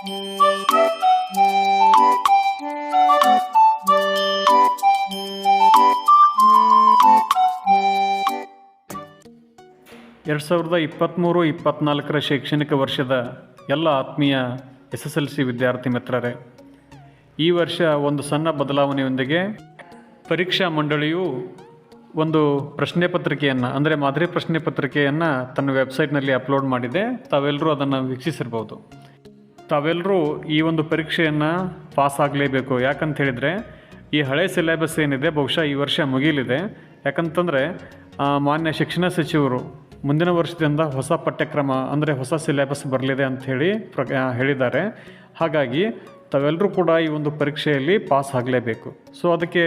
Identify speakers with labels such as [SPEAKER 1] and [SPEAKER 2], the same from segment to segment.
[SPEAKER 1] ಎರಡು ಸಾವಿರದ ಇಪ್ಪತ್ತ್ಮೂರು ಇಪ್ಪತ್ತ್ನಾಲ್ಕರ ಶೈಕ್ಷಣಿಕ ವರ್ಷದ ಎಲ್ಲ ಆತ್ಮೀಯ ಎಸ್ ಎಸ್ ಎಲ್ ಸಿ ವಿದ್ಯಾರ್ಥಿ ಮಿತ್ರರೇ, ಈ ವರ್ಷ ಒಂದು ಸಣ್ಣ ಬದಲಾವಣೆಯೊಂದಿಗೆ ಪರೀಕ್ಷಾ ಮಂಡಳಿಯು ಒಂದು ಪ್ರಶ್ನೆ ಪತ್ರಿಕೆಯನ್ನು, ಅಂದರೆ ಮಾದರಿ ಪ್ರಶ್ನೆ ಪತ್ರಿಕೆಯನ್ನು ತನ್ನ ವೆಬ್ಸೈಟ್ನಲ್ಲಿ ಅಪ್ಲೋಡ್ ಮಾಡಿದೆ. ತಾವೆಲ್ಲರೂ ಅದನ್ನು ವೀಕ್ಷಿಸಿರ್ಬೋದು. ತಾವೆಲ್ಲರೂ ಈ ಒಂದು ಪರೀಕ್ಷೆಯನ್ನು ಪಾಸ್ ಆಗಲೇಬೇಕು. ಯಾಕಂತ ಹೇಳಿದರೆ ಈ ಹಳೆ ಸಿಲೆಬಸ್ ಏನಿದೆ, ಬಹುಶಃ ಈ ವರ್ಷ ಮುಗಿಯಲಿದೆ ಯಾಕಂತಂದರೆ ಮಾನ್ಯ ಶಿಕ್ಷಣ ಸಚಿವರು ಮುಂದಿನ ವರ್ಷದಿಂದ ಹೊಸ ಪಠ್ಯಕ್ರಮ, ಅಂದರೆ ಹೊಸ ಸಿಲೆಬಸ್ ಬರಲಿದೆ ಅಂತ ಹೇಳಿ ಪ್ರ ಹೇಳಿದ್ದಾರೆ. ಹಾಗಾಗಿ ತಾವೆಲ್ಲರೂ ಕೂಡ ಈ ಒಂದು ಪರೀಕ್ಷೆಯಲ್ಲಿ ಪಾಸ್ ಆಗಲೇಬೇಕು. ಸೊ, ಅದಕ್ಕೆ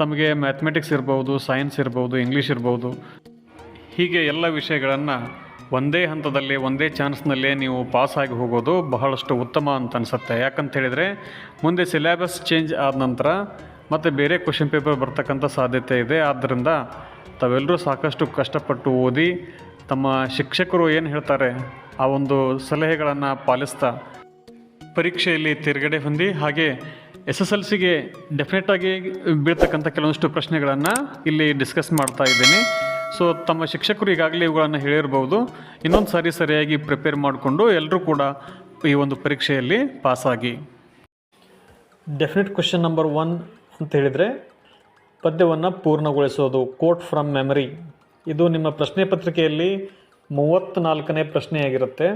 [SPEAKER 1] ತಮಗೆ ಮ್ಯಾಥಮೆಟಿಕ್ಸ್ ಇರ್ಬೋದು, ಸೈನ್ಸ್ ಇರ್ಬೋದು, ಇಂಗ್ಲೀಷ್ ಇರ್ಬೋದು, ಹೀಗೆ ಎಲ್ಲ ವಿಷಯಗಳನ್ನು ಒಂದೇ ಹಂತದಲ್ಲಿ, ಒಂದೇ ಚಾನ್ಸ್ನಲ್ಲೇ ನೀವು ಪಾಸ್ ಆಗಿ ಹೋಗೋದು ಬಹಳಷ್ಟು ಉತ್ತಮ ಅಂತ ಅನಿಸುತ್ತೆ. ಯಾಕಂತ ಹೇಳಿದರೆ, ಮುಂದೆ ಸಿಲೆಬಸ್ ಚೇಂಜ್ ಆದ ನಂತರ ಮತ್ತು ಬೇರೆ ಕ್ವಶನ್ ಪೇಪರ್ ಬರ್ತಕ್ಕಂಥ ಸಾಧ್ಯತೆ ಇದೆ. ಆದ್ದರಿಂದ ತಾವೆಲ್ಲರೂ ಸಾಕಷ್ಟು ಕಷ್ಟಪಟ್ಟು ಓದಿ ತಮ್ಮ ಶಿಕ್ಷಕರು ಏನು ಹೇಳ್ತಾರೆ, ಆ ಒಂದು ಸಲಹೆಗಳನ್ನು ಪಾಲಿಸ್ತಾ ಪರೀಕ್ಷೆಯಲ್ಲಿ ತಿರುಗಡೆ ಹೊಂದಿ, ಹಾಗೆ ಎಸ್ ಎಸ್ ಎಲ್ ಸಿಗೆ ಡೆಫಿನೆಟಾಗಿ ಬೀಳ್ತಕ್ಕಂಥ ಕೆಲವೊಂದಿಷ್ಟು ಪ್ರಶ್ನೆಗಳನ್ನು ಇಲ್ಲಿ ಡಿಸ್ಕಸ್ ಮಾಡ್ತಾ ಇದ್ದೀನಿ. ಸೊ ತಮ್ಮ ಶಿಕ್ಷಕರು ಈಗಾಗಲೇ ಇವುಗಳನ್ನು ಹೇಳಿರ್ಬೋದು. ಇನ್ನೊಂದು ಸಾರಿ ಸರಿಯಾಗಿ ಪ್ರಿಪೇರ್ ಮಾಡಿಕೊಂಡು ಎಲ್ಲರೂ ಕೂಡ ಈ ಒಂದು ಪರೀಕ್ಷೆಯಲ್ಲಿ ಪಾಸಾಗಿ. ಡೆಫಿನೆಟ್ ಕ್ವೆಶನ್ ನಂಬರ್ ಒನ್ ಅಂತ ಹೇಳಿದರೆ, ಪದ್ಯವನ್ನು ಪೂರ್ಣಗೊಳಿಸೋದು ಕೋಟ್ ಫ್ರಮ್ ಮೆಮರಿ ಇದು ನಿಮ್ಮ ಪ್ರಶ್ನೆ ಪತ್ರಿಕೆಯಲ್ಲಿ ಮೂವತ್ತ್ನಾಲ್ಕನೇ ಪ್ರಶ್ನೆಯಾಗಿರುತ್ತೆ.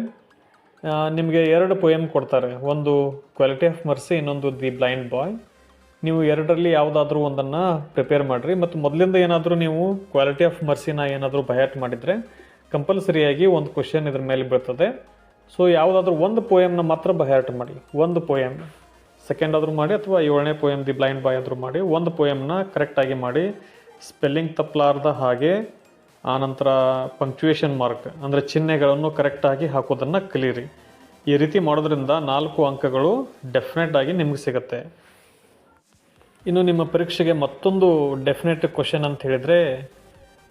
[SPEAKER 1] ನಿಮಗೆ ಎರಡು ಪೊಯಮ್ ಕೊಡ್ತಾರೆ. ಒಂದು ಕ್ವಾಲಿಟಿ ಆಫ್ ಮರ್ಸಿ ಇನ್ನೊಂದು ದಿ ಬ್ಲೈಂಡ್ ಬಾಯ್ ನೀವು ಎರಡರಲ್ಲಿ ಯಾವುದಾದ್ರೂ ಒಂದನ್ನು ಪ್ರಿಪೇರ್ ಮಾಡಿರಿ. ಮತ್ತು ಮೊದಲಿಂದ ಏನಾದರೂ ನೀವು ಕ್ವಾಲಿಟಿ ಆಫ್ ಮರ್ಸಿನ ಏನಾದರೂ ಬಯಾಟ್ ಮಾಡಿದರೆ ಕಂಪಲ್ಸರಿಯಾಗಿ ಒಂದು ಕ್ವಶನ್ ಇದ್ರ ಮೇಲೆ ಬೀಳ್ತದೆ. ಸೊ ಯಾವುದಾದ್ರೂ ಒಂದು ಪೋಯಮ್ನ ಮಾತ್ರ ಬಯಟ್ ಮಾಡಿ ಒಂದು ಪೋಯಮ್ ಸೆಕೆಂಡ್ ಆದರೂ ಮಾಡಿ ಅಥವಾ ಏಳನೇ ಪೋಯಮ್ ದಿ ಬ್ಲೈಂಡ್ ಬಾಯ್ ಆದರೂ ಮಾಡಿ. ಒಂದು ಪೋಯಮ್ನ ಕರೆಕ್ಟಾಗಿ ಮಾಡಿ. ಸ್ಪೆಲ್ಲಿಂಗ್ ತಪ್ಪಲಾರ್ದ ಹಾಗೆ ಆನಂತರ ಪಂಕ್ಚುಯೇಷನ್ ಮಾರ್ಕ್ ಅಂದರೆ ಚಿಹ್ನೆಗಳನ್ನು ಕರೆಕ್ಟಾಗಿ ಹಾಕೋದನ್ನು ಕಲೀರಿ. ಈ ರೀತಿ ಮಾಡೋದ್ರಿಂದ ನಾಲ್ಕು ಅಂಕಗಳು ಡೆಫಿನೆಟ್ ಆಗಿ ನಿಮಗೆ ಸಿಗುತ್ತೆ. ಇನ್ನು ನಿಮ್ಮ ಪರೀಕ್ಷೆಗೆ ಮತ್ತೊಂದು ಡೆಫಿನೆಟ್ ಕ್ವಶನ್ ಅಂತ ಹೇಳಿದರೆ,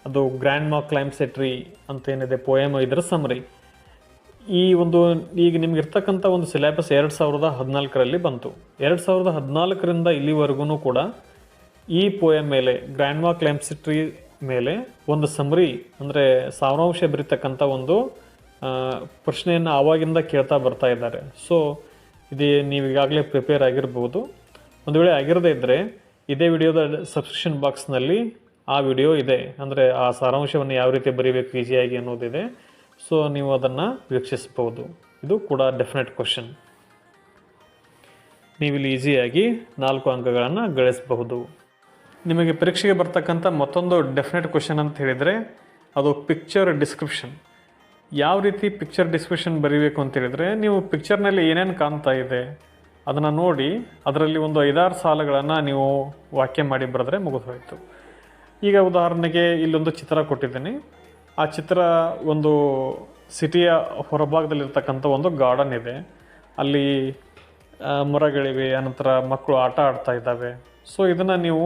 [SPEAKER 1] ಅದು ಗ್ರ್ಯಾಂಡ್ ಮಾ ಕ್ಲೈಮ್ಸೆಟ್ರಿ ಅಂತ ಏನಿದೆ ಪೋಯಮ್ ಇದರ ಸಮರಿ ಈ ಒಂದು, ಈಗ ನಿಮ್ಗೆ ಇರ್ತಕ್ಕಂಥ ಒಂದು ಸಿಲೆಬಸ್ ಎರಡು ಸಾವಿರದ ಹದಿನಾಲ್ಕರಲ್ಲಿ ಬಂತು. ಎರಡು ಸಾವಿರದ ಹದಿನಾಲ್ಕರಿಂದ ಇಲ್ಲಿವರೆಗೂ ಕೂಡ ಈ ಪೋಯಮ್ ಮೇಲೆ ಗ್ರ್ಯಾಂಡ್ ಮಾ ಕ್ಲೈಮ್ಸೆಟ್ರಿ ಮೇಲೆ ಒಂದು ಸಮರಿ ಅಂದರೆ ಸಾರಾಂಶ ಬರೀತಕ್ಕಂಥ ಒಂದು ಪ್ರಶ್ನೆಯನ್ನು ಆವಾಗಿಂದ ಕೇಳ್ತಾ ಬರ್ತಾ ಇದ್ದಾರೆ. ಸೊ ಇದು ನೀವು ಈಗಾಗಲೇ ಪ್ರಿಪೇರ್ ಆಗಿರ್ಬೋದು. ಒಂದು ವೇಳೆ ಆಗಿರದೇ ಇದ್ದರೆ ಇದೇ ವಿಡಿಯೋದ ಸಬ್ಸ್ಕ್ರಿಪ್ಷನ್ ಬಾಕ್ಸ್ನಲ್ಲಿ ಆ ವಿಡಿಯೋ ಇದೆ. ಅಂದರೆ ಆ ಸಾರಾಂಶವನ್ನು ಯಾವ ರೀತಿ ಬರೀಬೇಕು ಈಸಿಯಾಗಿ ಅನ್ನೋದಿದೆ. ಸೊ ನೀವು ಅದನ್ನು ವೀಕ್ಷಿಸ್ಬೋದು ಇದು ಕೂಡ ಡೆಫಿನೆಟ್ ಕ್ವಶನ್ ನೀವಿಲ್ಲಿ ಈಸಿಯಾಗಿ ನಾಲ್ಕು ಅಂಕಗಳನ್ನು ಗಳಿಸಬಹುದು. ನಿಮಗೆ ಪರೀಕ್ಷೆಗೆ ಬರ್ತಕ್ಕಂಥ ಮತ್ತೊಂದು ಡೆಫಿನೆಟ್ ಕ್ವಶನ್ ಅಂತ ಹೇಳಿದರೆ, ಅದು ಪಿಕ್ಚರ್ ಡಿಸ್ಕ್ರಿಪ್ಷನ್ ಯಾವ ರೀತಿ ಪಿಕ್ಚರ್ ಡಿಸ್ಕ್ರಿಪ್ಷನ್ ಬರೀಬೇಕು ಅಂತ ಹೇಳಿದರೆ, ನೀವು ಪಿಕ್ಚರ್ನಲ್ಲಿ ಏನೇನು ಕಾಣ್ತಾ ಇದೆ ಅದನ್ನು ನೋಡಿ ಅದರಲ್ಲಿ ಒಂದು ಐದಾರು ಸಾಲುಗಳನ್ನು ನೀವು ವಾಕ್ಯ ಮಾಡಿ ಬರೆದ್ರೆ ಮುಗಿದು ಹೋಯಿತು ಈಗ ಉದಾಹರಣೆಗೆ ಇಲ್ಲೊಂದು ಚಿತ್ರ ಕೊಟ್ಟಿದ್ದೀನಿ. ಆ ಚಿತ್ರ ಒಂದು ಸಿಟಿಯ ಹೊರಭಾಗದಲ್ಲಿರ್ತಕ್ಕಂಥ ಒಂದು ಗಾರ್ಡನ್ ಇದೆ. ಅಲ್ಲಿ ಮರಗಳಿವೆ ಅನಂತರ ಮಕ್ಕಳು ಆಟ ಆಡ್ತಾ ಇದ್ದಾವೆ. ಸೊ, ಇದನ್ನು ನೀವು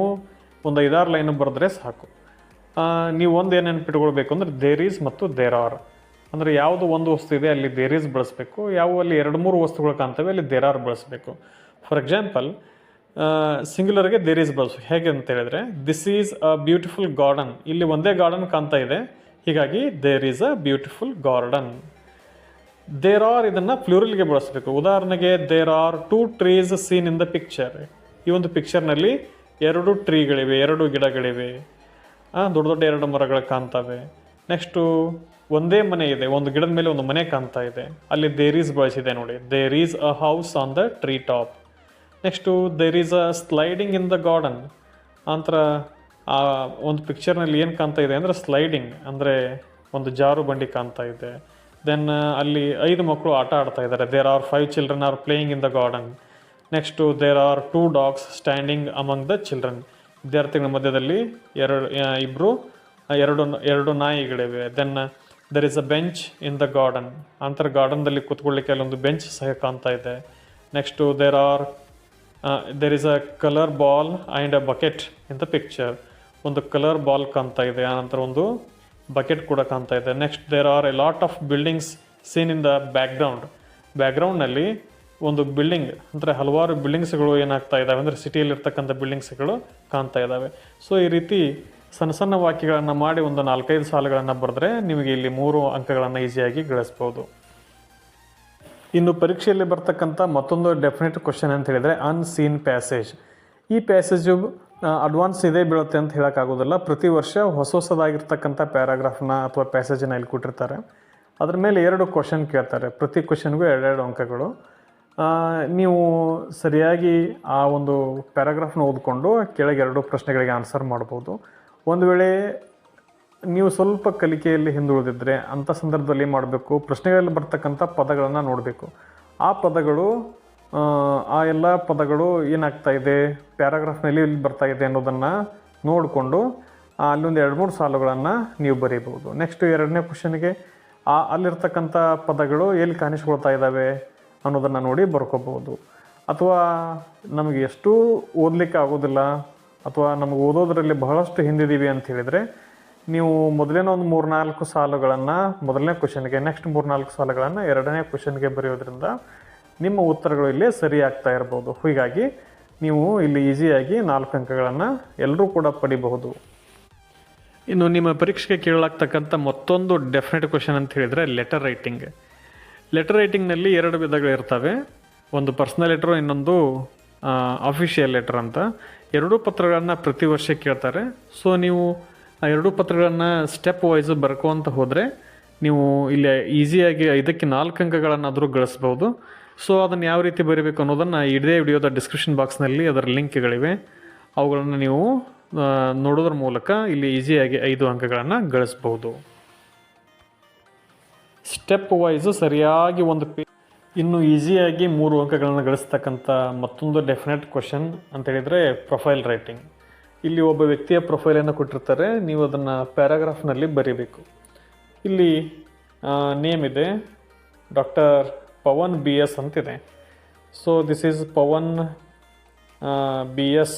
[SPEAKER 1] ಒಂದು ಐದಾರು ಲೈನು ಬರೆದ್ರೆ ಸಾಕು. ನೀವು ಒಂದು ಏನು ನೆನಪಿಟ್ಕೊಳ್ಬೇಕು ಅಂದರೆ ದೇರ್ ಈಸ್ ಮತ್ತು ದೇರ್ ಆರ್ ಅಂದರೆ ಯಾವುದು ಒಂದು ವಸ್ತು ಇದೆ, ಅಲ್ಲಿ ದೇರ್ ಈಸ್ ಬಳಸಬೇಕು. ಯಾವ ಅಲ್ಲಿ ಎರಡು ಮೂರು ವಸ್ತುಗಳು ಕಾಣ್ತವೆ, ಅಲ್ಲಿ ದೇರ್ ಆರ್ ಬಳಸಬೇಕು. ಫಾರ್ ಎಕ್ಸಾಂಪಲ್ ಸಿಂಗ್ಯುಲರ್ಗೆ ದೇರ್ ಈಸ್ ಬಳಸು. ಹೇಗೆ ಅಂತ ಹೇಳಿದ್ರೆ this is a beautiful garden ಇಲ್ಲಿ ಒಂದೇ ಗಾರ್ಡನ್ ಕಾಣ್ತಾ ಇದೆ. ಹೀಗಾಗಿ there is a beautiful garden there are ಇದನ್ನು ಪ್ಲೂರಲ್ಗೆ ಬಳಸಬೇಕು. ಉದಾಹರಣೆಗೆ there are two trees seen in the picture ಈ ಒಂದು ಪಿಕ್ಚರ್ನಲ್ಲಿ ಎರಡು ಟ್ರೀಗಳಿವೆ ಎರಡು ಗಿಡಗಳಿವೆ. ದೊಡ್ಡ ದೊಡ್ಡ ಎರಡು ಮರಗಳು ಕಾಣ್ತವೆ. ನೆಕ್ಸ್ಟು ಒಂದೇ ಮನೆ ಇದೆ, ಒಂದು ಗಿಡದ ಮೇಲೆ ಒಂದು ಮನೆ ಕಾಣ್ತಾ ಇದೆ. ಅಲ್ಲಿ ದೇರ್ ಈಸ್ ಬಳಸಿದೆ ನೋಡಿ. There is a house on the tree top next there is a sliding in the garden ನಂತರ ಆ ಒಂದು ಪಿಕ್ಚರ್ನಲ್ಲಿ ಏನು ಕಾಣ್ತಾ ಇದೆ ಅಂದರೆ ಸ್ಲೈಡಿಂಗ್ ಅಂದರೆ ಒಂದು ಜಾರು ಬಂಡಿ ಕಾಣ್ತಾ ಇದೆ. ದೆನ್ ಅಲ್ಲಿ ಐದು ಮಕ್ಕಳು ಆಟ ಆಡ್ತಾ ಇದ್ದಾರೆ. There are five children are playing in the garden next there are two dogs standing among the children ವಿದ್ಯಾರ್ಥಿಗಳ ಮಧ್ಯದಲ್ಲಿ ಎರಡು ಇಬ್ಬರು ಎರಡು ಎರಡು ನಾಯಿಗಳಿವೆ. Then there is a bench in the garden ಅಂತರ ಗಾರ್ಡನ್ದಲ್ಲಿ ಕೂತ್ಕೊಳ್ಳಿಕ್ಕೆ ಅಲ್ಲೊಂದು ಬೆಂಚ್ ಸಹ ಕಾಣ್ತಾ ಇದೆ. Next there are there is a colour ball and a bucket in the picture ಒಂದು ಕಲರ್ ಬಾಲ್ ಕಾಣ್ತಾ ಇದೆ. ಆನಂತರ ಒಂದು ಬಕೆಟ್ ಕೂಡ ಕಾಣ್ತಾ ಇದೆ. Next there are a lot of buildings seen in the background ಬ್ಯಾಕ್ಗ್ರೌಂಡ್ನಲ್ಲಿ ಒಂದು ಬಿಲ್ಡಿಂಗ್ ಅಂದರೆ ಹಲವಾರು ಬಿಲ್ಡಿಂಗ್ಸ್ಗಳು ಏನಾಗ್ತಾ ಇದ್ದಾವೆ ಅಂದರೆ ಸಿಟಿಯಲ್ಲಿರ್ತಕ್ಕಂಥ ಬಿಲ್ಡಿಂಗ್ಸ್ಗಳು ಕಾಣ್ತಾ ಇದ್ದಾವೆ ಸೊ ಈ ರೀತಿ ಸಣ್ಣ ಸಣ್ಣ ವಾಕ್ಯಗಳನ್ನು ಮಾಡಿ ಒಂದು ನಾಲ್ಕೈದು ಸಾಲುಗಳನ್ನು ಬರೆದ್ರೆ ನಿಮಗೆ ಇಲ್ಲಿ ಮೂರು ಅಂಕಗಳನ್ನು ಈಸಿಯಾಗಿ ಗಳಿಸ್ಬೋದು. ಇನ್ನು ಪರೀಕ್ಷೆಯಲ್ಲಿ ಬರ್ತಕ್ಕಂಥ ಮತ್ತೊಂದು ಡೆಫಿನೆಟ್ ಕ್ವಶನ್ ಅಂತ ಹೇಳಿದರೆ ಅನ್ಸೀನ್ ಪ್ಯಾಸೇಜ್ ಈ ಪ್ಯಾಸೇಜು ಅಡ್ವಾನ್ಸ್ ಇದೇ ಬೀಳುತ್ತೆ ಅಂತ ಹೇಳೋಕ್ಕಾಗೋದಿಲ್ಲ. ಪ್ರತಿ ವರ್ಷ ಹೊಸ ಹೊಸದಾಗಿರ್ತಕ್ಕಂಥ ಪ್ಯಾರಾಗ್ರಾಫ್ನ ಅಥವಾ ಪ್ಯಾಸೇಜನ್ನ ಇಲ್ಲಿ ಕೊಟ್ಟಿರ್ತಾರೆ. ಅದ್ರ ಮೇಲೆ ಎರಡು ಕ್ವಶನ್ ಕೇಳ್ತಾರೆ. ಪ್ರತಿ ಕ್ವಶನ್ಗೂ ಎರಡೆರಡು ಅಂಕಗಳು. ನೀವು ಸರಿಯಾಗಿ ಆ ಒಂದು ಪ್ಯಾರಾಗ್ರಾಫ್ನ ಓದ್ಕೊಂಡು ಕೆಳಗೆ ಎರಡು ಪ್ರಶ್ನೆಗಳಿಗೆ ಆನ್ಸರ್ ಮಾಡ್ಬೋದು. ಒಂದು ವೇಳೆ ನೀವು ಸ್ವಲ್ಪ ಕಲಿಕೆಯಲ್ಲಿ ಹಿಂದುಳಿದಿದ್ದರೆ ಅಂಥ ಸಂದರ್ಭದಲ್ಲಿ ಮಾಡಬೇಕು? ಪ್ರಶ್ನೆಗಳಲ್ಲಿ ಬರ್ತಕ್ಕಂಥ ಪದಗಳನ್ನು ನೋಡಬೇಕು. ಆ ಪದಗಳು ಆ, ಆ ಎಲ್ಲ ಪದಗಳು ಏನಾಗ್ತಾ ಇದೆ? ಪ್ಯಾರಾಗ್ರಾಫ್ನಲ್ಲಿ ಇಲ್ಲಿ ಬರ್ತಾ ಇದೆ ಅನ್ನೋದನ್ನು ನೋಡಿಕೊಂಡು ಅಲ್ಲೊಂದು ಎರಡು ಮೂರು ಸಾಲುಗಳನ್ನು ನೀವು ಬರೀಬೋದು ನೆಕ್ಸ್ಟ್ ಎರಡನೇ ಕ್ವಶನ್ಗೆ ಆ ಅಲ್ಲಿರ್ತಕ್ಕಂಥ ಪದಗಳು ಎಲ್ಲಿ ಕಾಣಿಸ್ಕೊಳ್ತಾ ಇದ್ದಾವೆ ಅನ್ನೋದನ್ನು ನೋಡಿ ಬರ್ಕೋಬೋದು ಅಥವಾ ನಮಗೆ ಎಷ್ಟು ಓದಲಿಕ್ಕೆ ಆಗೋದಿಲ್ಲ ಅಥವಾ ನಮಗೆ ಓದೋದರಲ್ಲಿ ಬಹಳಷ್ಟು ಹಿಂದಿದ್ದೀವಿ ಅಂತ ಹೇಳಿದರೆ, ನೀವು ಮೊದಲೇನೋ ಒಂದು ಮೂರ್ನಾಲ್ಕು ಸಾಲುಗಳನ್ನು, ಮೊದಲನೇ ಕ್ವಶನ್ಗೆ ನೆಕ್ಸ್ಟ್ ಮೂರ್ನಾಲ್ಕು ಸಾಲುಗಳನ್ನು ಎರಡನೇ ಕ್ವಶನ್ಗೆ ಬರೆಯೋದ್ರಿಂದ ನಿಮ್ಮ ಉತ್ತರಗಳು ಇಲ್ಲಿ ಸರಿ ಆಗ್ತಾ ಇರ್ಬೋದು. ಹೀಗಾಗಿ ನೀವು ಇಲ್ಲಿ ಈಸಿಯಾಗಿ ನಾಲ್ಕು ಅಂಕಗಳನ್ನು ಎಲ್ಲರೂ ಕೂಡ ಪಡಿಬಹುದು. ಇನ್ನು ನಿಮ್ಮ ಪರೀಕ್ಷೆಗೆ ಕೇಳಲಾಗ್ತಕ್ಕಂಥ ಮತ್ತೊಂದು ಡೆಫಿನೆಟ್ ಕ್ವಶನ್ ಅಂತ ಹೇಳಿದರೆ ಲೆಟರ್ ರೈಟಿಂಗ್ ಲೆಟರ್ ರೈಟಿಂಗ್ನಲ್ಲಿ ಎರಡು ವಿಧಗಳಿರ್ತವೆ. ಒಂದು ಪರ್ಸ್ನಲ್ ಲೆಟ್ರು ಇನ್ನೊಂದು ಅಫಿಷಿಯಲ್ ಲೆಟರ್ ಅಂತ. ಎರಡೂ ಪತ್ರಗಳನ್ನು ಪ್ರತಿ ವರ್ಷ ಕೇಳ್ತಾರೆ. ಸೊ ನೀವು ಆ ಎರಡೂ ಪತ್ರಗಳನ್ನು ಸ್ಟೆಪ್ ವೈಸ್ ಬರ್ಕೋಂತ ಹೋದರೆ ನೀವು ಇಲ್ಲಿ ಈಸಿಯಾಗಿ ಐದಕ್ಕೆ ನಾಲ್ಕು ಅಂಕಗಳನ್ನಾದರೂ ಗಳಿಸ್ಬೋದು. ಸೊ ಅದನ್ನು ಯಾವ ರೀತಿ ಬರೀಬೇಕು ಅನ್ನೋದನ್ನು ಇದೇ ವಿಡಿಯೋದ ಡಿಸ್ಕ್ರಿಪ್ಷನ್ ಬಾಕ್ಸ್ನಲ್ಲಿ ಅದರ ಲಿಂಕ್ಗಳಿವೆ ಅವುಗಳನ್ನು ನೀವು ನೋಡೋದ್ರ ಮೂಲಕ ಇಲ್ಲಿ ಈಸಿಯಾಗಿ ಐದು ಅಂಕಗಳನ್ನು ಗಳಿಸ್ಬೋದು. ಸ್ಟೆಪ್ ವೈಸು ಸರಿಯಾಗಿ ಒಂದು ಪೇ ಇನ್ನು ಈಸಿಯಾಗಿ ಮೂರು ಅಂಕಗಳನ್ನು ಗಳಿಸ್ತಕ್ಕಂಥ ಮತ್ತೊಂದು ಡೆಫಿನೆಟ್ ಕ್ವಶನ್ ಅಂತ ಹೇಳಿದರೆ ಪ್ರೊಫೈಲ್ ರೈಟಿಂಗ್ ಇಲ್ಲಿ ಒಬ್ಬ ವ್ಯಕ್ತಿಯ ಪ್ರೊಫೈಲನ್ನು ಕೊಟ್ಟಿರ್ತಾರೆ, ನೀವು ಅದನ್ನು ಪ್ಯಾರಾಗ್ರಾಫ್ನಲ್ಲಿ ಬರೀಬೇಕು. ಇಲ್ಲಿ ನೇಮ್ ಇದೆ ಡಾಕ್ಟರ್ ಪವನ್ ಬಿ ಎಸ್ ಅಂತಿದೆ. So this is Pavan B S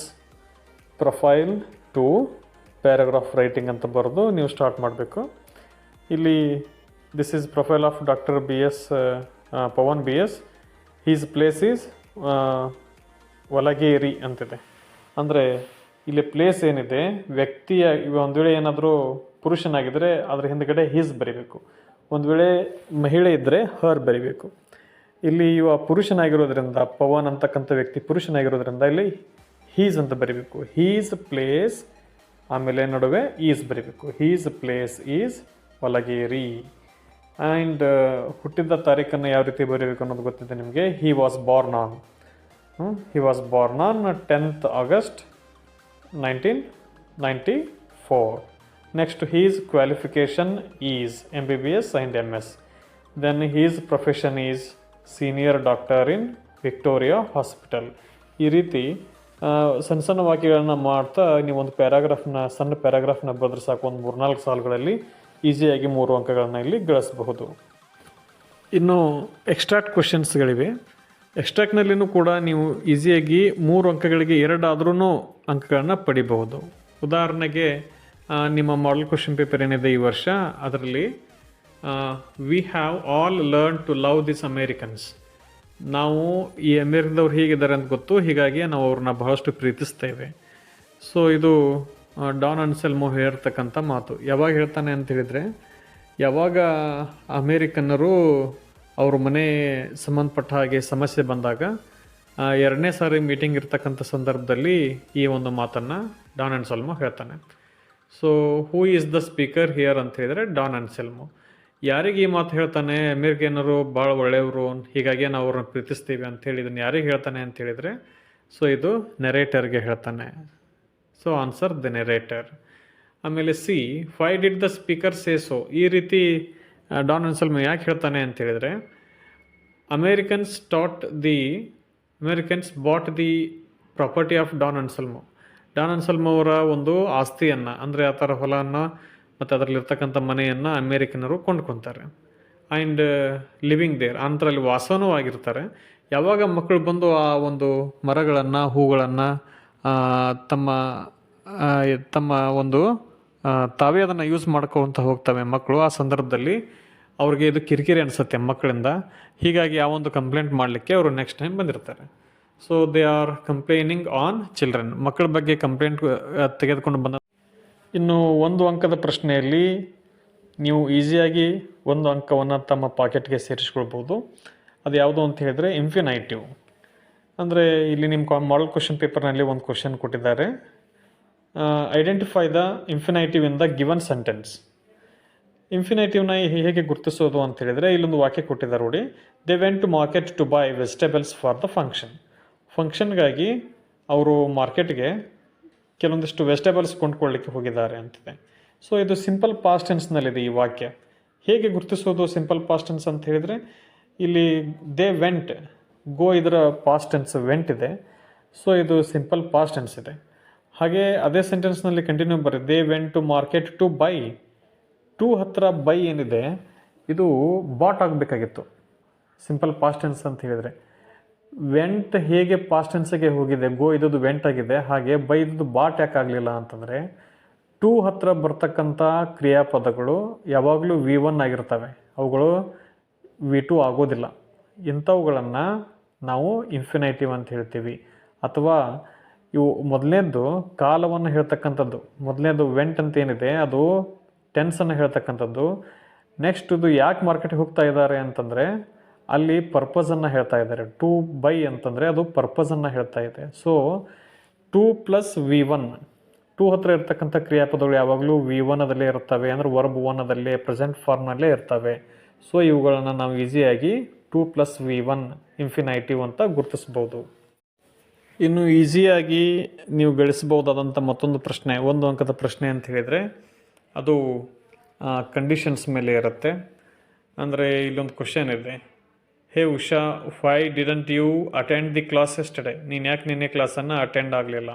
[SPEAKER 1] profile to paragraph writing ಅಂತ ಬರೆದು ನೀವು ಸ್ಟಾರ್ಟ್ ಮಾಡಬೇಕು. ಇಲ್ಲಿ this is profile of doctor B S Pavan B S his place is Olageri ಅಂತಿದೆ. ಅಂದರೆ ಇಲ್ಲಿ ಪ್ಲೇಸ್ ಏನಿದೆ, ವ್ಯಕ್ತಿಯ ಒಂದು ವೇಳೆ ಏನಾದರೂ ಪುರುಷನಾಗಿದ್ದರೆ ಅದರ ಹಿಂದ್ಗಡೆ ಹೀಸ್ ಬರಿಬೇಕು. ಒಂದು ವೇಳೆ ಮಹಿಳೆ ಇದ್ದರೆ ಹರ್ ಬರಿಬೇಕು. ಇಲ್ಲಿ ಇವ ಪುರುಷನಾಗಿರೋದ್ರಿಂದ, ಪವನ್ ಅಂತಕ್ಕಂಥ ವ್ಯಕ್ತಿ ಪುರುಷನಾಗಿರೋದ್ರಿಂದ ಇಲ್ಲಿ ಹೀಸ್ ಅಂತ ಬರಿಬೇಕು. ಹೀಸ್ ಪ್ಲೇಸ್ ಆಮೇಲೆ ನಡುವೆ ಈಸ್ ಬರಿಬೇಕು. His place is Olageri and ಹುಟ್ಟಿದ ತಾರೀಖನ್ನು ಯಾವ ರೀತಿ ಬರೀಬೇಕು ಅನ್ನೋದು ಗೊತ್ತಿದೆ ನಿಮಗೆ. He was born on he was born on tenth August nineteen ninety four next his qualification is M B B S and M S then his profession is senior doctor in Victoria hospital ಈ ರೀತಿ ಸಣ್ಣ ಸಣ್ಣ ವಾಕ್ಯಗಳನ್ನ ಮಾಡ್ತಾ ನೀವು ಒಂದು ಪ್ಯಾರಾಗ್ರಾಫ್ನ ಸಣ್ಣ ಪ್ಯಾರಾಗ್ರಾಫ್ನ ಬರೆದ್ರೆ ಸಾಕು. ಒಂದು ಮೂರ್ನಾಲ್ಕು ಸಾಲುಗಳಲ್ಲಿ ಈಸಿಯಾಗಿ ಮೂರು ಅಂಕಗಳನ್ನು ಇಲ್ಲಿ ಗಳಿಸಬಹುದು. ಇನ್ನು ಎಕ್ಸ್ಟ್ರಾಕ್ಟ್ ಕ್ವಶನ್ಸ್ಗಳಿವೆ ಎಕ್ಸ್ಟ್ರಾಕ್ಟ್ನಲ್ಲಿನೂ ಕೂಡ ನೀವು ಈಸಿಯಾಗಿ ಮೂರು ಅಂಕಗಳಿಗೆ ಎರಡಾದ್ರೂ ಅಂಕಗಳನ್ನು ಪಡಿಬಹುದು. ಉದಾಹರಣೆಗೆ ನಿಮ್ಮ ಮಾಡಲ್ ಕ್ವಶನ್ ಪೇಪರ್ ಏನಿದೆ ಈ ವರ್ಷ? ಅದರಲ್ಲಿ we have all learn to love this Americans ನಾವು ಈ ಅಮೇರಿಕದವ್ರು ಹೀಗಿದ್ದಾರೆ ಅಂತ ಗೊತ್ತು. ಹೀಗಾಗಿ ನಾವು ಅವ್ರನ್ನ ಬಹಳಷ್ಟು ಪ್ರೀತಿಸ್ತೇವೆ. ಸೊ ಇದು ಡಾನ್ ಅನ್ಸೆಲ್ಮೋ ಹೇಳ್ತಕ್ಕಂಥ ಮಾತು. ಯಾವಾಗ ಹೇಳ್ತಾನೆ ಅಂತ ಹೇಳಿದರೆ, ಯಾವಾಗ ಅಮೇರಿಕನ್ನರು ಅವ್ರ ಮನೆ ಸಂಬಂಧಪಟ್ಟ ಹಾಗೆ ಸಮಸ್ಯೆ ಬಂದಾಗ ಎರಡನೇ ಸಾರಿ ಮೀಟಿಂಗ್ ಇರ್ತಕ್ಕಂಥ ಸಂದರ್ಭದಲ್ಲಿ ಈ ಒಂದು ಮಾತನ್ನು ಡಾನ್ ಅನ್ಸೆಲ್ಮೋ ಹೇಳ್ತಾನೆ. So who is the speaker here ಅಂತ ಹೇಳಿದರೆ ಡಾನ್ ಅನ್ಸೆಲ್ಮೋ. ಯಾರಿಗೆ ಈ ಮಾತು ಹೇಳ್ತಾನೆ? ಅಮೇರಿಕನ್ನರು ಭಾಳ ಒಳ್ಳೆಯವರು, ಹೀಗಾಗಿ ನಾವು ಅವ್ರನ್ನ ಪ್ರೀತಿಸ್ತೀವಿ ಅಂತ ಇದನ್ನು ಯಾರಿಗೆ ಹೇಳ್ತಾನೆ ಅಂತ ಹೇಳಿದರೆ, ಸೊ ಇದು ನೆರೇಟರ್ಗೆ ಹೇಳ್ತಾನೆ. ಸೊ ಆನ್ಸರ್ ದ ಆಮೇಲೆ C five did the speaker say so ಈ ರೀತಿ ಡಾನ್ ಅನ್ಸಲ್ಮ ಯಾಕೆ ಹೇಳ್ತಾನೆ ಅಂತ ಹೇಳಿದರೆ Americans taught the Americans bought the property of Don Anselmo Don Anselmo ಅವರ ಒಂದು ಆಸ್ತಿಯನ್ನು, ಅಂದರೆ ಆ ಥರ ಹೊಲವನ್ನು ಮತ್ತು ಅದರಲ್ಲಿರ್ತಕ್ಕಂಥ ಮನೆಯನ್ನು ಅಮೇರಿಕನರು ಕೊಂಡ್ಕೊತಾರೆ. ಆ್ಯಂಡ್ ಲಿವಿಂಗ್ ದೇರ್ ಅಂತರಲ್ಲಿ ವಾಸನೂ ಆಗಿರ್ತಾರೆ. ಯಾವಾಗ ಮಕ್ಕಳು ಬಂದು ಆ ಒಂದು ಮರಗಳನ್ನು, ಹೂಗಳನ್ನು ತಮ್ಮ ತಮ್ಮ ಒಂದು ತಾವೇ ಅದನ್ನು ಯೂಸ್ ಮಾಡ್ಕೊತ ಹೋಗ್ತವೆ ಮಕ್ಕಳು ಆ ಸಂದರ್ಭದಲ್ಲಿ ಅವ್ರಿಗೆ ಇದು ಕಿರಿಕಿರಿ ಅನಿಸುತ್ತೆ ಮಕ್ಕಳಿಂದ. ಹೀಗಾಗಿ ಆ ಒಂದು ಕಂಪ್ಲೇಂಟ್ ಮಾಡಲಿಕ್ಕೆ ಅವರು ನೆಕ್ಸ್ಟ್ ಟೈಮ್ ಬಂದಿರ್ತಾರೆ. So they are complaining on children ಮಕ್ಕಳ ಬಗ್ಗೆ ಕಂಪ್ಲೇಂಟ್ ತೆಗೆದುಕೊಂಡು ಬಂದ ಇನ್ನು ಒಂದು ಅಂಕದ ಪ್ರಶ್ನೆಯಲ್ಲಿ ನೀವು ಈಸಿಯಾಗಿ ಒಂದು ಅಂಕವನ್ನು ತಮ್ಮ ಪಾಕೆಟ್ಗೆ ಸೇರಿಸ್ಕೊಳ್ಬೋದು. ಅದು ಯಾವುದು ಅಂತ ಹೇಳಿದರೆ ಇನ್ಫಿನೈಟಿವ್ ಅಂದರೆ ಇಲ್ಲಿ ನಿಮ್ಮ ಮಾಡಲ್ ಕ್ವಶನ್ ಪೇಪರ್ನಲ್ಲಿ ಒಂದು ಕ್ವಶನ್ ಕೊಟ್ಟಿದ್ದಾರೆ. Identify the infinitive in the given sentence ಇನ್ಫಿನೈಟಿವ್ನ ಹೇಗೆ ಗುರುತಿಸೋದು ಅಂತ ಹೇಳಿದರೆ, ಇಲ್ಲೊಂದು ವಾಕ್ಯ ಕೊಟ್ಟಿದ್ದಾರೆ ನೋಡಿ. They went to market to buy vegetables for the function ಫಂಕ್ಷನ್ಗಾಗಿ ಅವರು ಮಾರ್ಕೆಟ್ಗೆ ಕೆಲವೊಂದಿಷ್ಟು ವೆಜಿಟೇಬಲ್ಸ್ ಕೊಂಡ್ಕೊಳ್ಳಿಕ್ಕೆ ಹೋಗಿದ್ದಾರೆ ಅಂತಿದೆ. ಸೊ ಇದು ಸಿಂಪಲ್ ಪಾಸ್ಟ್ ಟೆನ್ಸ್ನಲ್ಲಿದೆ ಈ ವಾಕ್ಯ. ಹೇಗೆ ಗುರುತಿಸೋದು ಸಿಂಪಲ್ ಪಾಸ್ಟ್ ಟೆನ್ಸ್ ಅಂತ ಹೇಳಿದರೆ, ಇಲ್ಲಿ ದೇ ವೆಂಟ್ ಗೋ ಇದರ ಪಾಸ್ಟ್ ಟೆನ್ಸ್ ವೆಂಟ್ ಇದೆ. ಸೊ ಇದು ಸಿಂಪಲ್ ಪಾಸ್ಟ್ ಟೆನ್ಸ್ ಇದೆ. ಹಾಗೆ ಅದೇ ಸೆಂಟೆನ್ಸ್ನಲ್ಲಿ ಕಂಟಿನ್ಯೂ ಬರೀ they went to market to buy to ಹತ್ತಿರ ಬೈ ಏನಿದೆ, ಇದು ಬಾಟ್ ಆಗಬೇಕಾಗಿತ್ತು. ಸಿಂಪಲ್ ಪಾಸ್ಟ್ ಟೆನ್ಸ್ ಅಂತ ಹೇಳಿದರೆ. ವೆಂಟ್ ಹೇಗೆ ಪಾಸ್ಟ್ ಟೆನ್ಸಿಗೆ ಹೋಗಿದೆ ಗೋ ಇದ್ದದ್ದು ವೆಂಟ್ ಆಗಿದೆ, ಹಾಗೆ ಬೈ ಇದ್ದದ್ದು ಬಾಟ್ ಯಾಕೆ ಆಗಲಿಲ್ಲ ಅಂತಂದರೆ, ಟೂ ಹತ್ರ ಬರ್ತಕ್ಕಂಥ ಕ್ರಿಯಾಪದಗಳು ಯಾವಾಗಲೂ ವಿ ಒನ್ ಆಗಿರ್ತವೆ. ಅವುಗಳು ವಿ ಟು ಆಗೋದಿಲ್ಲ. ಇಂಥವುಗಳನ್ನು ನಾವು ಇನ್ಫಿನೈಟಿವ್ ಅಂತ ಹೇಳ್ತೀವಿ. ಅಥವಾ ಇವು ಮೊದಲನೇದ್ದು ಕಾಲವನ್ನು ಹೇಳ್ತಕ್ಕಂಥದ್ದು. ಮೊದಲನೇದು ವೆಂಟ್ ಅಂತ ಏನಿದೆ, ಅದು ಟೆನ್ಸನ್ನು ಹೇಳ್ತಕ್ಕಂಥದ್ದು. ನೆಕ್ಸ್ಟ್ ಇದು ಯಾಕೆ ಮಾರ್ಕೆಟ್ಗೆ ಹೋಗ್ತಾ ಇದ್ದಾರೆ ಅಂತಂದರೆ, ಅಲ್ಲಿ ಪರ್ಪಸನ್ನು ಹೇಳ್ತಾ ಇದ್ದಾರೆ. ಟು ಬೈ ಅಂತಂದರೆ ಅದು ಪರ್ಪಸನ್ನು ಹೇಳ್ತಾ ಇದೆ. So to plus V one to ಹತ್ರ ಇರ್ತಕ್ಕಂಥ ಕ್ರಿಯಾಪದಗಳು ಯಾವಾಗಲೂ ವಿ ಒನ್ನದಲ್ಲೇ ಇರ್ತವೆ ಅಂದರೆ ವರ್ಬ್ ಒನ್ನದಲ್ಲೇ ಪ್ರೆಸೆಂಟ್ ಫಾರ್ಮ್ನಲ್ಲೇ ಇರ್ತವೆ. ಸೊ ಇವುಗಳನ್ನು ನಾವು ಈಸಿಯಾಗಿ to plus V one infinitive ಅಂತ ಗುರುತಿಸ್ಬೋದು ಇನ್ನು ಈಸಿಯಾಗಿ ನೀವು ಗಳಿಸ್ಬೋದಾದಂಥ ಮತ್ತೊಂದು ಪ್ರಶ್ನೆ, ಒಂದು ಅಂಕದ ಪ್ರಶ್ನೆ ಅಂತ ಹೇಳಿದರೆ, ಅದು ಕಂಡೀಷನ್ಸ್ ಮೇಲೆ ಇರುತ್ತೆ. ಅಂದರೆ ಇಲ್ಲೊಂದು ಕ್ವಶನ್ ಇದೆ. Hey Usha why didn't you attend the class yesterday ನೀನು ಯಾಕೆ ನಿನ್ನೆ ಕ್ಲಾಸನ್ನು ಅಟೆಂಡ್ ಆಗಲಿಲ್ಲ?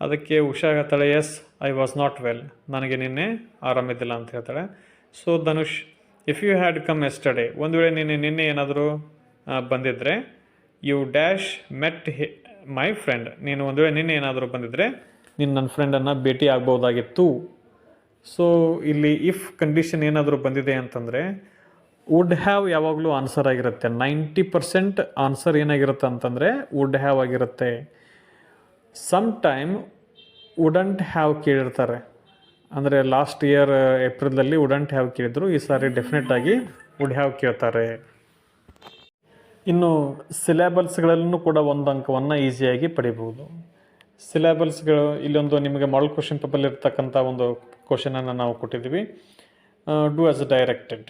[SPEAKER 1] ಅದಕ್ಕೆ ಉಷಾ ಹೇಳ್ತಾಳೆ yes I was not well ನನಗೆ ನಿನ್ನೆ ಆರಾಮಿದ್ದಿಲ್ಲ ಅಂತ ಹೇಳ್ತಾಳೆ. So Dhanush if you had come yesterday ಒಂದು ವೇಳೆ ನಿನ್ನೆ ನಿನ್ನೆ ಏನಾದರೂ ಬಂದಿದ್ದರೆ you dash met my friend ನೀನು ಒಂದು ವೇಳೆ ನಿನ್ನೆ ಏನಾದರೂ ಬಂದಿದ್ದರೆ ನೀನು ನನ್ನ ಫ್ರೆಂಡನ್ನು ಭೇಟಿ ಆಗ್ಬೋದಾಗಿತ್ತು. ಸೊ ಇಲ್ಲಿ ಇಫ್ ಕಂಡೀಷನ್ ಏನಾದರೂ ಬಂದಿದೆ ಅಂತಂದರೆ ವುಡ್ ಹ್ಯಾವ್ ಯಾವಾಗಲೂ ಆನ್ಸರ್ ಆಗಿರುತ್ತೆ. ನೈಂಟಿ ಪರ್ಸೆಂಟ್ ಆನ್ಸರ್ ಏನಾಗಿರುತ್ತೆ ಅಂತಂದರೆ ವುಡ್ ಹ್ಯಾವ್ ಆಗಿರುತ್ತೆ. ಸಮ್ ಟೈಮ್ ವುಡಂಟ್ ಹ್ಯಾವ್ ಕೇಳಿರ್ತಾರೆ. ಅಂದರೆ ಲಾಸ್ಟ್ ಇಯರ್ ಏಪ್ರಿಲಲ್ಲಿ ವುಡಂಟ್ ಹ್ಯಾವ್ ಕೇಳಿದ್ರು. ಈ ಸಾರಿ ಡೆಫಿನೆಟ್ ಆಗಿ ವುಡ್ ಹ್ಯಾವ್ ಕೇಳ್ತಾರೆ. ಇನ್ನು ಸಿಲೆಬಲ್ಸ್ಗಳಲ್ಲೂ ಕೂಡ ಒಂದು ಅಂಕವನ್ನು ಈಸಿಯಾಗಿ ಪಡಿಬೋದು ಸಿಲೆಬಲ್ಸ್ಗಳು ಇಲ್ಲೊಂದು ನಿಮಗೆ ಮಾಡಲ್ ಕ್ವಶನ್ ಪೇಪರ್ ಇರ್ತಕ್ಕಂಥ ಒಂದು ಕ್ವಶನನ್ನು ನಾವು ಕೊಟ್ಟಿದ್ದೀವಿ. Do as directed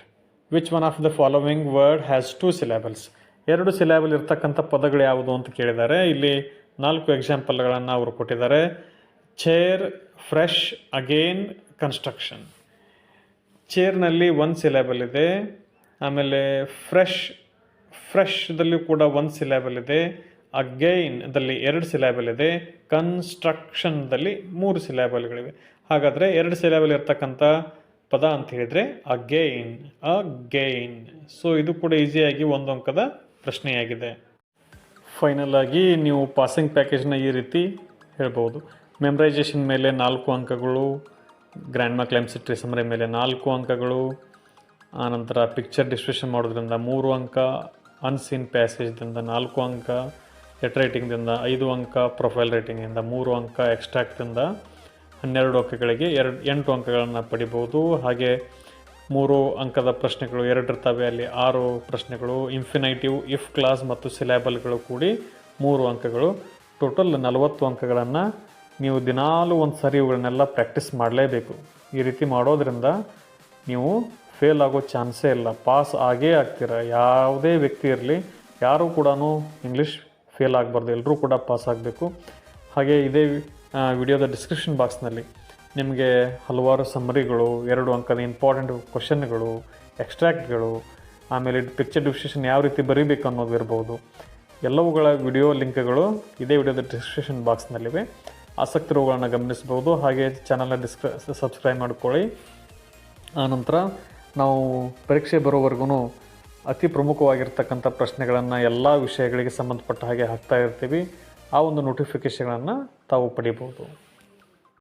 [SPEAKER 1] which one of the following word has two syllables ಎರಡು ಸಿಲೆಬಲ್ ಇರ್ತಕ್ಕಂಥ ಪದಗಳು ಯಾವುದು ಅಂತ ಕೇಳಿದ್ದಾರೆ. ಇಲ್ಲಿ ನಾಲ್ಕು ಎಕ್ಸಾಂಪಲ್ಗಳನ್ನು ಅವರು ಕೊಟ್ಟಿದ್ದಾರೆ. ಚೇರ್ ಫ್ರೆಶ್ ಅಗೇನ್ ಕನ್ಸ್ಟ್ರಕ್ಷನ್ ಚೇರ್ನಲ್ಲಿ ಒಂದು ಸಿಲೆಬಲ್ ಇದೆ. ಆಮೇಲೆ ಫ್ರೆಶ್ ಫ್ರೆಶ್ದಲ್ಲಿ ಕೂಡ ಒಂದು ಸಿಲೆಬಲ್ ಇದೆ. ಅಗೈನ್ದಲ್ಲಿ ಎರಡು ಸಿಲೆಬಲ್ ಇದೆ. ಕನ್ಸ್ಟ್ರಕ್ಷನ್ದಲ್ಲಿ ಮೂರು ಸಿಲೆಬಲ್ಗಳಿವೆ ಹಾಗಾದರೆ ಎರಡು ಸಿಲೆಬಲ್ ಇರ್ತಕ್ಕಂಥ ಪದ ಅಂತ ಹೇಳಿದರೆ ಅಗೈನ್ ಅಗೈನ್ ಸೊ ಇದು ಕೂಡ ಈಸಿಯಾಗಿ ಒಂದು ಅಂಕದ ಪ್ರಶ್ನೆಯಾಗಿದೆ. ಫೈನಲ್ ಆಗಿ ನೀವು ಪಾಸಿಂಗ್ ಪ್ಯಾಕೇಜ್ನ ಈ ರೀತಿ ಹೇಳ್ಬೋದು ಮೆಮ್ರೈಸೇಷನ್ ಮೇಲೆ ನಾಲ್ಕು ಅಂಕಗಳು ಗ್ರ್ಯಾಂಡ್ ಮಾ ಕ್ಲೈಮ್ಸಿಟ್ರಿ ಸಮರಿ ಮೇಲೆ ನಾಲ್ಕು ಅಂಕಗಳು ಆನಂತರ ಪಿಕ್ಚರ್ ಡಿಸ್ಕ್ರಿಪ್ಷನ್ ಮಾಡೋದ್ರಿಂದ ಮೂರು ಅಂಕ ಅನ್ಸೀನ್ ಪ್ಯಾಸೇಜ್ದಿಂದ ನಾಲ್ಕು ಅಂಕ ಲೆಟ್ ರೈಟಿಂಗ್ದಿಂದ ಐದು ಅಂಕ ಪ್ರೊಫೈಲ್ ರೈಟಿಂಗಿಂದ ಮೂರು ಅಂಕ ಎಕ್ಸ್ಟ್ರಾಕ್ಟಿಂದ ಹನ್ನೆರಡು ಅಂಕಗಳಿಗೆ ಎರಡು, ಎಂಟು ಅಂಕಗಳನ್ನು ಪಡಿಬೋದು. ಹಾಗೆ ಮೂರು ಅಂಕದ ಪ್ರಶ್ನೆಗಳು ಎರಡು ಇರ್ತವೆ. ಅಲ್ಲಿ ಆರು ಪ್ರಶ್ನೆಗಳು ಇನ್ಫಿನೈಟಿವ್ ಇಫ್ ಕ್ಲಾಸ್ ಮತ್ತು ಸಿಲೆಬಲ್ಗಳು ಕೂಡಿ ಮೂರು ಅಂಕಗಳು. ಟೋಟಲ್ ನಲವತ್ತು ಅಂಕಗಳನ್ನು ನೀವು ದಿನಾಲೂ ಒಂದು ಸರಿ ಇವುಗಳನ್ನೆಲ್ಲ ಪ್ರಾಕ್ಟೀಸ್ ಮಾಡಲೇಬೇಕು. ಈ ರೀತಿ ಮಾಡೋದ್ರಿಂದ ನೀವು ಫೇಲ್ ಆಗೋ ಚಾನ್ಸೇ ಇಲ್ಲ. ಪಾಸ್ ಆಗೇ ಆಗ್ತೀರ. ಯಾವುದೇ ವ್ಯಕ್ತಿ ಇರಲಿ, ಯಾರೂ ಕೂಡ ಇಂಗ್ಲೀಷ್ ಫೇಲ್ ಆಗಬಾರ್ದು. ಎಲ್ಲರೂ ಕೂಡ ಪಾಸ್ ಆಗಬೇಕು. ಹಾಗೆ ಇದೇ ವಿಡಿಯೋದ ಡಿಸ್ಕ್ರಿಪ್ಷನ್ ಬಾಕ್ಸ್ನಲ್ಲಿ ನಿಮಗೆ ಹಲವಾರು ಸಮ್ಮರಿಗಳು ಎರಡು ಅಂಕದ ಇಂಪಾರ್ಟೆಂಟ್ ಕ್ವಶನ್ಗಳು ಎಕ್ಸ್ಟ್ರಾಕ್ಟ್ಗಳು ಆಮೇಲೆ ಪಿಕ್ಚರ್ ಡಿಸ್ಕ್ರಿಪ್ಷನ್ ಯಾವ ರೀತಿ ಬರೀಬೇಕು ಅನ್ನೋದು ಇರ್ಬೋದು. ಎಲ್ಲವುಗಳ ವಿಡಿಯೋ ಲಿಂಕ್ಗಳು ಇದೇ ವಿಡಿಯೋದ ಡಿಸ್ಕ್ರಿಪ್ಷನ್ ಬಾಕ್ಸ್ನಲ್ಲಿವೆ ಆಸಕ್ತಿರುವುಗಳನ್ನು ಗಮನಿಸ್ಬೋದು ಹಾಗೆ ಚಾನಲ್ನ ಡಿಸ್ಕ್ರ ಸಬ್ಸ್ಕ್ರೈಬ್ ಮಾಡಿಕೊಳ್ಳಿ. ಆನಂತರ ನಾವು ಪರೀಕ್ಷೆ ಬರೋವರೆಗೂ ಅತಿ ಪ್ರಮುಖವಾಗಿರ್ತಕ್ಕಂಥ ಪ್ರಶ್ನೆಗಳನ್ನು ಎಲ್ಲ ವಿಷಯಗಳಿಗೆ ಸಂಬಂಧಪಟ್ಟ ಹಾಗೆ ಹಾಕ್ತಾ ಇರ್ತೀವಿ. ಆ ಒಂದು ನೋಟಿಫಿಕೇಷನ್ಗಳನ್ನು ತಾವು ಪಡಿಬೋದು